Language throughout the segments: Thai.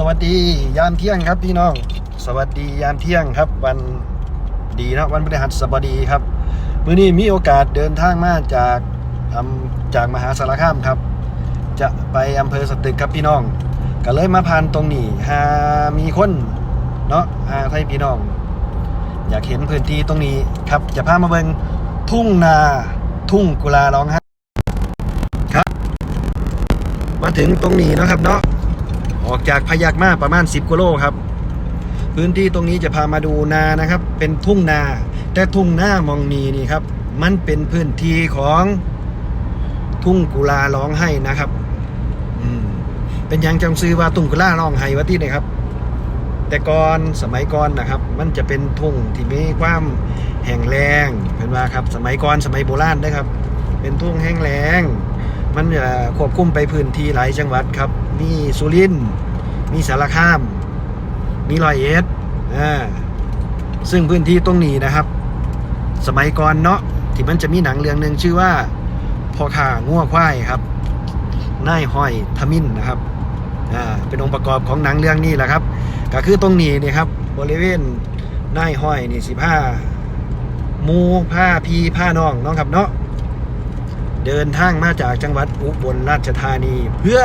สวัสดียามเที่ยงครับพี่น้อง สวัสดียามเที่ยงครับ วันดีนะวันพฤหัสบดีครับมื้อนี้มีโอกาสเดินทางมาจากจากมหาสารคามครับ จะไปอำเภอสตึกครับพี่น้อง ก็เลยมาผ่านตรงนี้หามีคนเนาะหาไทยพี่น้อง อยากเห็นพื้นที่ตรงนี้ครับ จะพามาเบิงทุ่งนาทุ่งกุลาร้องไห้ครับ มาถึงตรงนี้นะครับเนาะ ออกจากพยักมาประมาณ 10กิโลครับ พื้นที่ตรงนี้จะพามาดูนานะครับ เป็นทุ่งนา แต่ทุ่งนามองนีนี่ครับ มันเป็นพื้นที่ของทุ่งกุลาร้องไห้นะครับอืมเป็นยังจังซื้อว่าทุ่งกุลาร้องไห้วะที่ไหนครับ แต่ก่อนสมัยก่อนนะครับ มันจะเป็นทุ่งที่มีความแห้งแล้งเป็นว่าครับ สมัยก่อนสมัยโบราณนะครับ เป็นทุ่งแห้งแล้งมันจะควบคุมไปพื้นที่หลายจังหวัดครับ มีสุรินทร์ มีสารคาม มีรอยเอ็ดอ่าซึ่งพื้นที่ตรงนี้นะครับ สมัยก่อนเนาะที่มันจะมีหนังเรื่องหนึ่งชื่อว่าพ่อข่าง่วควายครับนายห้อยทมินนะครับอ่าเป็นองค์ประกอบของหนังเรื่องนี้แหละครับ ก็คือตรงนี้นี่ครับบริเวณนายห้อยนี่สิผ้ามูผ้าพีผ้าน้องเนาะครับเนาะเดินทางมาจากจังหวัดอุบลราชธานีเพื่อ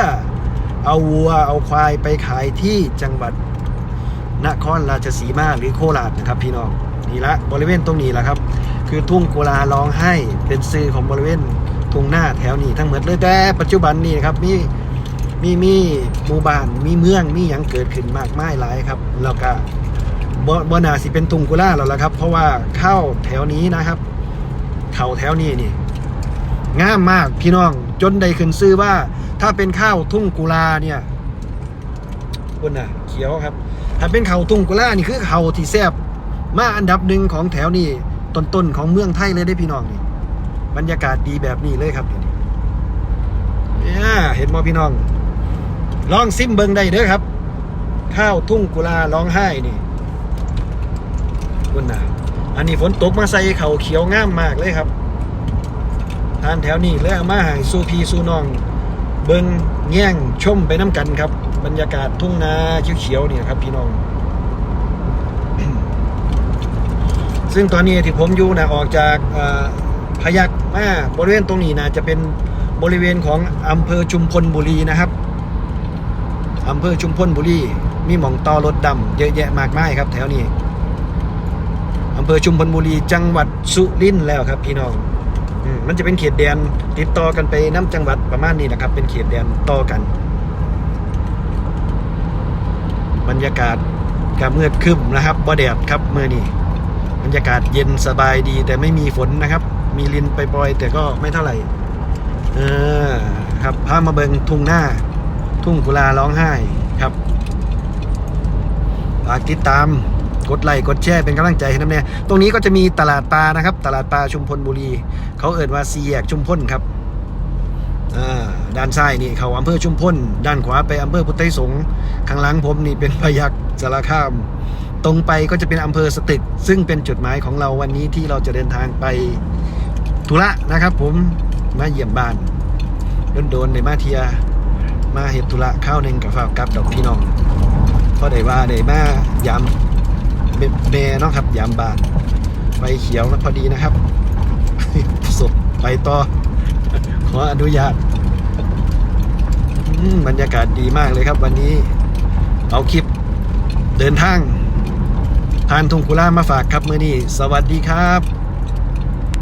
เอาวัวเอาควายไปขายที่จังหวัดนครราชสีมาหรือโคราชนะครับ พี่น้องนี่ละบริเวณตรงนี้แหละครับ คือทุ่งกุลาร้องให้เป็นซื่อของบริเวณทุ่งหน้าแถวนี้ทั้งหมดเลยแต่ปัจจุบันนี่นะครับมีมีมีหมู่บ้านมีเมืองมีอย่างเกิดขึ้นมากมายหลายครับแล้วก็บบนาสิเป็นทุ่งกุลาแล้วละครับ เพราะว่าเข้าแถวนี้นะครับ เข่าแถวนี้นี่งามมากพี่น้อง จนได้ขึ้นซื้อว่า ถ้าเป็นข้าวทุ่งกุลาเนี่ยคุณน่ะ เขียวครับ ถ้าเป็นข้าวทุ่งกุลานี่คือข้าวที่แซ่บมาอันดับหนึ่งของแถวนี้ต้นๆของเมืองไทยเลยได้พี่น้องนี่บรรยากาศดีแบบนี้เลยครับนี่เนี่ยเห็นมอพี่น้อง ลองซิมเบิงได้เด้อครับ ข้าวทุ่งกุลาร้องไห้นี่คุณน่ะอันนี้ฝนตกมาใส่เขาเขียวงามมากเลยครับ ทานแถวนี้แล้วเอามาหายสูพี่สู้น้อง เบิงแง่งชมไปน้ำกันครับ บรรยากาศทุ่งนาเขียวๆนี่ครับ พี่น้อง ซึ่งตอนนี้ที่ผมอยู่นะออกจากพยักมาบริเวณตรงนี้นะจะเป็นบริเวณของอำเภอชุมพลบุรีนะครับอำเภอชุมพลบุรีมีหม่องตอรถดำเยอะแยะมากมายครับ แถวนี้อำเภอชุมพลบุรีจังหวัดสุรินทร์แล้วครับ พี่น้อง มันจะเป็นเขตแดนติดต่อกันไปน้ำจังหวัดประมาณนี้นะครับ เป็นเขตแดนต่อกัน บรรยากาศกามืดครึ้มนะครับบ่แดดครับเมื่อนี้บรรยากาศเย็นสบายดี แต่ไม่มีฝนนะครับ มีลินไปปล่อยแต่ก็ไม่เท่าไหร่เออครับพามาเบิงทุ่งหน้า ทุ่งกุลาร้องไห้ครับฝากติดตาม กดไลค์กดแชร์เป็นกำลังใจให้น้ำเนี่ยตรงนี้ก็จะมีตลาดปลานะครับ ตลาดปลาชุมพลบุรี เขาเอ่ยว่าซีแยกชุมพลครับอ่าด้านซ้ายนี่เขาอำเภอชุมพลด้านขวาไปอำเภอพุทธไทสงฆ์ข้างหลังผมนี่เป็นพยักสารคาม ตรงไปก็จะเป็นอำเภอสตึก ซึ่งเป็นจุดหมายของเราวันนี้ที่เราจะเดินทางไปธุระนะครับ ผมมาเยี่ยมบ้านโดนๆในมาเทีย มาเห็ดธุระข้าวหนึ่งกับฝากกับดอกพี่น้องเพราะได้ว่าได้มายาม เมเมเนาะครับ ยามบานไฟเขียวนะพอดีนะครับสดไปต่อ ขออนุญาตบรรยากาศดีมากเลยครับ วันนี้เอาคลิปเดินทางทานทุงกุลามาฝากครับ มือนี้ สวัสดีครับ